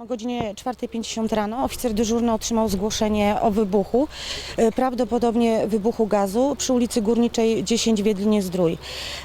O godzinie 4.50 rano oficer dyżurny otrzymał zgłoszenie o wybuchu, e, prawdopodobnie wybuchu gazu przy ulicy Górniczej 10 w Wiedlinie Zdrój.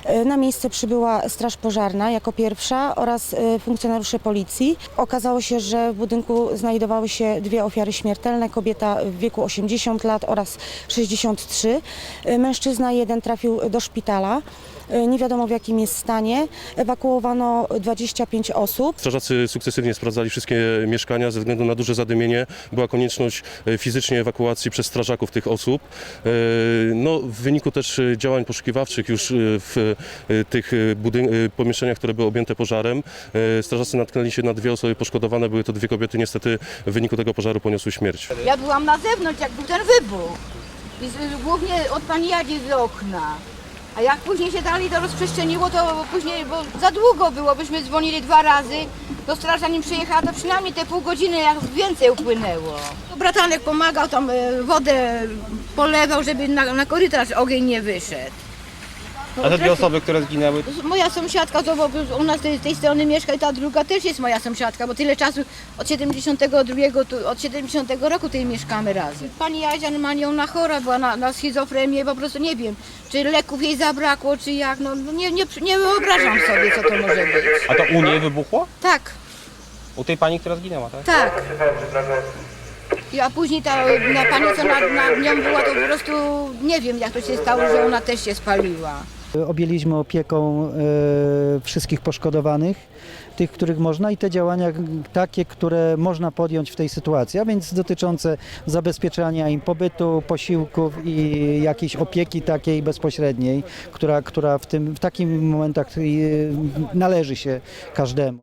E, Na miejsce przybyła Straż Pożarna jako pierwsza oraz e, funkcjonariusze policji. Okazało się, że w budynku znajdowały się dwie ofiary śmiertelne, kobieta w wieku 80 lat oraz 63. E, Mężczyzna jeden trafił do szpitala. E, Nie wiadomo w jakim jest stanie. Ewakuowano 25 osób. Strażacy sukcesywnie sprawdzali wszystkie mieszkania ze względu na duże zadymienie. Była konieczność e, fizycznie ewakuacji przez strażaków tych osób. E, No, w wyniku też działań poszukiwawczych już w tych budyn- pomieszczeniach, które były objęte pożarem, strażacy natknęli się na dwie osoby poszkodowane. Były to dwie kobiety, niestety w wyniku tego pożaru poniosły śmierć. Ja byłam na zewnątrz, jak był ten wybuch. I głównie od pani Jadzi z okna. A jak później się dalej to rozprzestrzeniło, to później, bo za długo było, byśmy dzwonili dwa razy, to straż zanim przyjechała, to przynajmniej te pół godziny jak więcej upłynęło. Bratanek pomagał, tam e, wodę polewał, żeby na, na korytarz ogień nie wyszedł. A te dwie osoby, które zginęły, Moja sąsiadka, to bo u nas tej, tej strony mieszka i ta druga też jest moja sąsiadka, bo tyle czasu od 72, tu, od 70 roku tutaj mieszkamy razem. Pani Jadzia normalnie ona chora była na, na schizofrenię, po prostu nie wiem, czy leków jej zabrakło, czy jak, no no nie, nie, nie wyobrażam sobie, co to może być. a to u niej wybuchło? Tak, U tej pani, która zginęła, tak? tak. I A później ta na pani, co nad, nad nią była, to po prostu nie wiem, jak to się stało, że ona też się spaliła. Objęliśmy opieką e, wszystkich poszkodowanych, tych, których można i te działania takie, które można podjąć w tej sytuacji, a więc dotyczące zabezpieczania im pobytu, posiłków i jakiejś opieki takiej bezpośredniej, która, która w, tym, w takich momentach e, należy się każdemu.